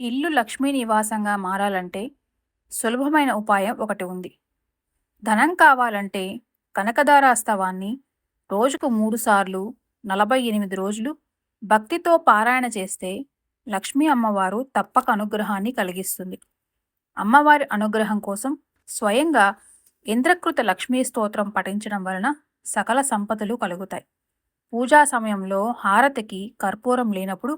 ఇల్లు లక్ష్మీ నివాసంగా మారాలంటే సులభమైన ఉపాయం ఒకటి ఉంది. ధనం కావాలంటే కనకదారాస్తవాన్ని రోజుకు మూడుసార్లు నలభై ఎనిమిది రోజులు భక్తితో పారాయణ చేస్తే లక్ష్మీ అమ్మవారు తప్పక అనుగ్రహాన్ని కలిగిస్తుంది. అమ్మవారి అనుగ్రహం కోసం స్వయంగా ఇంద్రకృత లక్ష్మీ స్తోత్రం పఠించడం వలన సకల సంపదలు కలుగుతాయి. పూజా సమయంలో హారతికి కర్పూరం లేనప్పుడు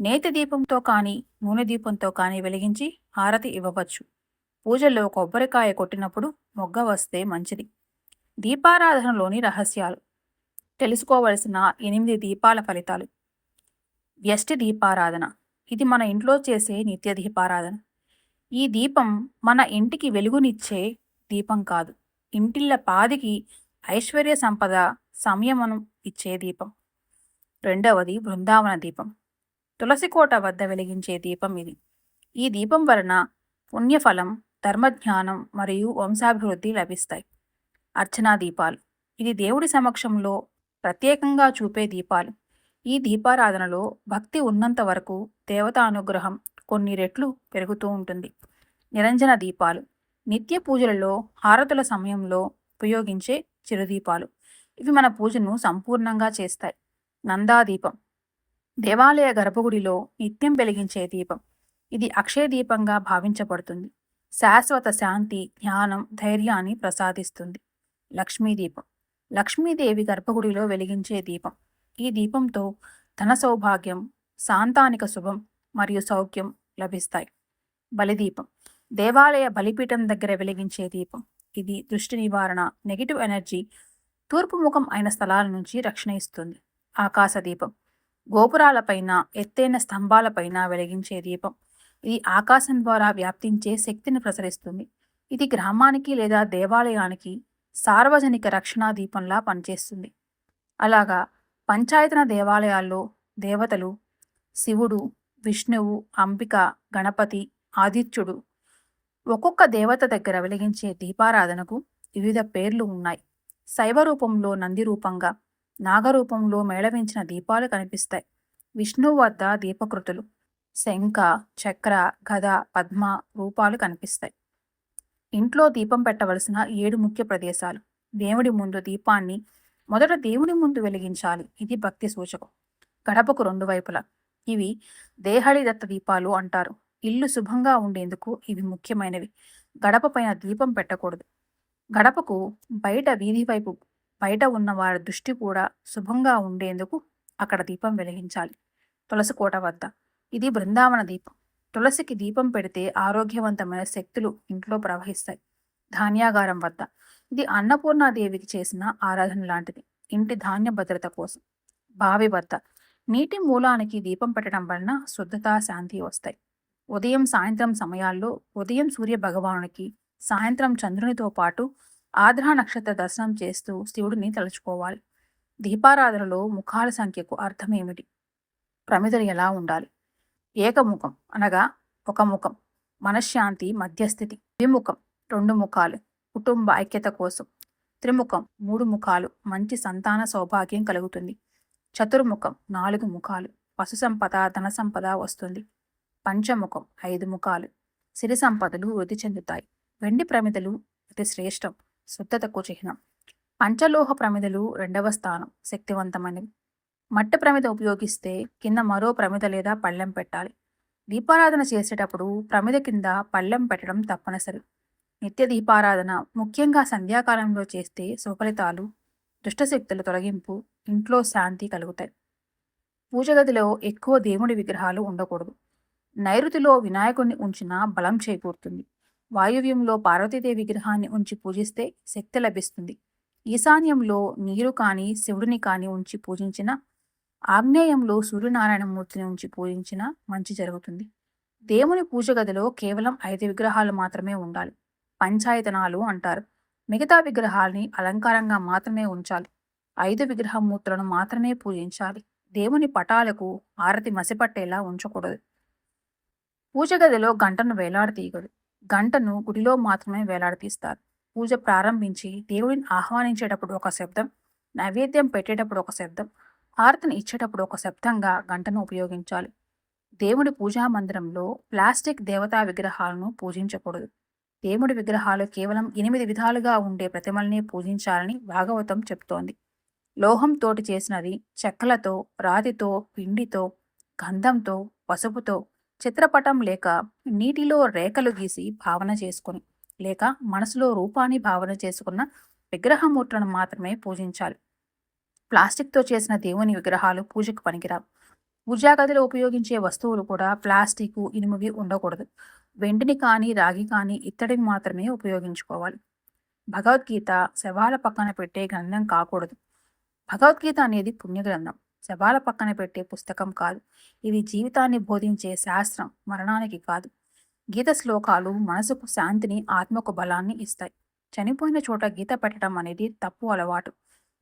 నేతి దీపంతో కానీ నూనె దీపంతో కానీ వెలిగించి హారతి ఇవ్వవచ్చు. పూజల్లో కొబ్బరికాయ కొట్టినప్పుడు మొగ్గ వస్తే మంచిది. దీపారాధనలోని రహస్యాలు. తెలుసుకోవలసిన ఎనిమిది దీపాల ఫలితాలు. వ్యష్టి దీపారాధన. ఇది మన ఇంట్లో చేసే నిత్య దీపారాధన. ఈ దీపం మన ఇంటికి వెలుగునిచ్చే దీపం కాదు. ఇంటిళ్ళ పాదికి ఐశ్వర్య సంపద సంయమనం ఇచ్చే దీపం. రెండవది బృందావన దీపం. తులసికోట వద్ద వెలిగించే దీపం ఇది. ఈ దీపం వలన పుణ్యఫలం ధర్మజ్ఞానం మరియు వంశాభివృద్ధి లభిస్తాయి. అర్చనా దీపాలు. ఇది దేవుడి సమక్షంలో ప్రత్యేకంగా చూపే దీపాలు. ఈ దీపారాధనలో భక్తి ఉన్నంత వరకు దేవతా అనుగ్రహం కొన్ని రెట్లు పెరుగుతూ ఉంటుంది. నిరంజన దీపాలు. నిత్య పూజలలో హారతుల సమయంలో ఉపయోగించే చిరుదీపాలు. ఇవి మన పూజను సంపూర్ణంగా చేస్తాయి. నందాదీపం. దేవాలయ గర్భగుడిలో నిత్యం వెలిగించే దీపం. ఇది అక్షయ దీపంగా భావించబడుతుంది. శాశ్వత శాంతి జ్ఞానం ధైర్యాన్ని ప్రసాదిస్తుంది. లక్ష్మీ దీపం. లక్ష్మీదేవి గర్భగుడిలో వెలిగించే దీపం. ఈ దీపంతో ధన సౌభాగ్యం శాంతానిక శుభం మరియు సౌఖ్యం లభిస్తాయి. బలిదీపం. దేవాలయ బలిపీఠం దగ్గర వెలిగించే దీపం. ఇది దృష్టి నివారణ నెగిటివ్ ఎనర్జీ తూర్పు ముఖం అయిన స్థలాల నుంచి రక్షణ ఇస్తుంది. ఆకాశ దీపం. గోపురాలపైన ఎత్తైన స్తంభాలపైన వెలిగించే దీపం. ఇది ఆకాశం ద్వారా వ్యాప్తించే శక్తిని ప్రసరిస్తుంది. ఇది గ్రామానికి లేదా దేవాలయానికి సార్వజనిక రక్షణా దీపంలా పనిచేస్తుంది. అలాగా పంచాయతన దేవాలయాల్లో దేవతలు శివుడు విష్ణువు అంబిక గణపతి ఆదిత్యుడు ఒక్కొక్క దేవత దగ్గర వెలిగించే దీపారాధనకు వివిధ పేర్లు ఉన్నాయి. శైవ రూపంలో నంది రూపంగా నాగరూపంలో మేళవించిన దీపాలు కనిపిస్తాయి. విష్ణువు వద్ద దీపకృతులు శంఖ చక్ర గద పద్మ రూపాలు కనిపిస్తాయి. ఇంట్లో దీపం పెట్టవలసిన ఏడు ముఖ్య ప్రదేశాలు. దేవుడి ముందు దీపాన్ని మొదట దేవుడి ముందు వెలిగించాలి. ఇది భక్తి సూచకం. గడపకు రెండు వైపులా. ఇవి దేహళి దత్త దీపాలు అంటారు. ఇల్లు శుభంగా ఉండేందుకు ఇవి ముఖ్యమైనవి. గడప పైన దీపం పెట్టకూడదు. గడపకు బయట వీధి వైపు బయట ఉన్న వారి దృష్టి కూడా శుభంగా ఉండేందుకు అక్కడ దీపం వెలిగించాలి. తులసి కోట వద్ద. ఇది బృందావన దీపం. తులసికి దీపం పెడితే ఆరోగ్యవంతమైన శక్తులు ఇంట్లో ప్రవహిస్తాయి. ధాన్యాగారం వద్ద. ఇది అన్నపూర్ణాదేవికి చేసిన ఆరాధన లాంటిది. ఇంటి ధాన్య భద్రత కోసం. బావి వద్ద. నీటి మూలానికి దీపం పెట్టడం వలన శుద్ధత శాంతి వస్తాయి. ఉదయం సాయంత్రం సమయాల్లో ఉదయం సూర్య భగవానునికి సాయంత్రం చంద్రునితో పాటు ఆంధ్ర నక్షత్ర దర్శనం చేస్తూ శివుడిని తలుచుకోవాలి. దీపారాధనలో ముఖాల సంఖ్యకు అర్థం ఏమిటి? ప్రమిదలు ఎలా ఉండాలి? ఏకముఖం అనగా ఒక ముఖం మనశ్శాంతి మధ్యస్థితి ద్విముఖం రెండు ముఖాలు కుటుంబ ఐక్యత కోసం. త్రిముఖం మూడు ముఖాలు మంచి సంతాన సౌభాగ్యం కలుగుతుంది. చతుర్ముఖం నాలుగు ముఖాలు పశు సంపద ధన సంపద వస్తుంది. పంచముఖం ఐదు ముఖాలు సిరి సంపదలు వృద్ధి చెందుతాయి. వెండి ప్రమిదలు అతి శ్రేష్టం. శుద్ధతకు చిహ్నం. పంచలోహ ప్రమిదలు రెండవ స్థానం శక్తివంతమైనవి. మట్టి ప్రమిద ఉపయోగిస్తే కింద మరో ప్రమిద లేదా పళ్ళెం పెట్టాలి. దీపారాధన చేసేటప్పుడు ప్రమిద కింద పళ్ళెం పెట్టడం తప్పనిసరి. నిత్య దీపారాధన ముఖ్యంగా సంధ్యాకాలంలో చేస్తే సుఫలితాలు దుష్టశక్తుల తొలగింపు ఇంట్లో శాంతి కలుగుతాయి. పూజ గదిలో ఎక్కువ దేవుడి విగ్రహాలు ఉండకూడదు. నైరుతిలో వినాయకుడిని ఉంచిన బలం చేకూరుతుంది. వాయువ్యంలో పార్వతీదేవి విగ్రహాన్ని ఉంచి పూజిస్తే శక్తి లభిస్తుంది. ఈశాన్యంలో నీరు కానీ శివుడిని కానీ ఉంచి పూజించిన ఆగ్నేయంలో సూర్యనారాయణమూర్తిని ఉంచి పూజించిన మంచి జరుగుతుంది. దేవుని పూజ గదిలో కేవలం ఐదు విగ్రహాలు మాత్రమే ఉండాలి. పంచాయతనాలు అంటారు. మిగతా విగ్రహాల్ని అలంకారంగా మాత్రమే ఉంచాలి. ఐదు విగ్రహమూర్తులను మాత్రమే పూజించాలి. దేవుని పటాలకు ఆరతి మసిపట్టేలా ఉంచకూడదు. పూజ గదిలో గంటను వేలాడతీయగలదు గంటను గుడిలో మాత్రమే వేలాడతీస్తారు పూజ ప్రారంభించి దేవుడిని ఆహ్వానించేటప్పుడు ఒక శబ్దం నైవేద్యం పెట్టేటప్పుడు ఒక శబ్దం హారతిని ఇచ్చేటప్పుడు ఒక శబ్దంగా గంటను ఉపయోగించాలి. దేవుడి పూజా మందిరంలో ప్లాస్టిక్ దేవతా విగ్రహాలను పూజించకూడదు. దేవుడి విగ్రహాలు కేవలం ఎనిమిది విధాలుగా ఉండే ప్రతిమల్ని పూజించాలని భాగవతం చెప్తోంది. లోహంతోటి చేసినది చెక్కలతో రాతితో పిండితో గంధంతో పసుపుతో చిత్రపటం లేక నీటిలో రేఖలు గీసి భావన చేసుకుని లేక మనసులో రూపాన్ని భావన చేసుకున్న విగ్రహమూర్తులను మాత్రమే పూజించాలి. ప్లాస్టిక్తో చేసిన దేవుని విగ్రహాలు పూజకు పనికిరావు. పూజా గదిలో ఉపయోగించే వస్తువులు కూడా ప్లాస్టిక్ ఇనుమువి ఉండకూడదు. వెండిని కానీ రాగి కానీ ఇత్తడిని మాత్రమే ఉపయోగించుకోవాలి. భగవద్గీత శవాల పక్కన పెట్టే గ్రంథం కాకూడదు. భగవద్గీత అనేది పుణ్యగ్రంథం. శవాల పక్కన పెట్టే పుస్తకం కాదు. ఇది జీవితాన్ని బోధించే శాస్త్రం మరణానికి కాదు. గీత శ్లోకాలు మనసుకు శాంతిని ఆత్మకు బలాన్ని ఇస్తాయి. చనిపోయిన చోట గీత పెట్టడం అనేది తప్పు అలవాటు.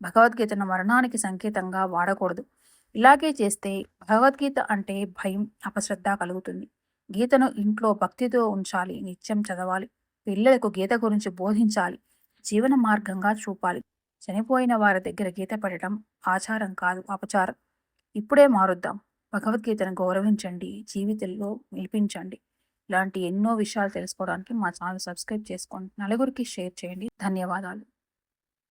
భగవద్గీతను మరణానికి సంకేతంగా వాడకూడదు. ఇలాగే చేస్తే భగవద్గీత అంటే భయం అపశ్రద్ధ కలుగుతుంది. గీతను ఇంట్లో భక్తితో ఉంచాలి నిత్యం చదవాలి. పిల్లలకు గీత గురించి బోధించాలి జీవన మార్గంగా చూపాలి. చనిపోయిన వారి దగ్గర గీత పెట్టడం ఆచారం కాదు అపచారం. ఇప్పుడే మారుద్దాం. భగవద్గీతను గౌరవించండి జీవితంలో నిలిపించండి. ఇలాంటి ఎన్నో విషయాలు తెలుసుకోవడానికి మా ఛానల్ సబ్స్క్రైబ్ చేసుకోండి. నలుగురికి షేర్ చేయండి. ధన్యవాదాలు.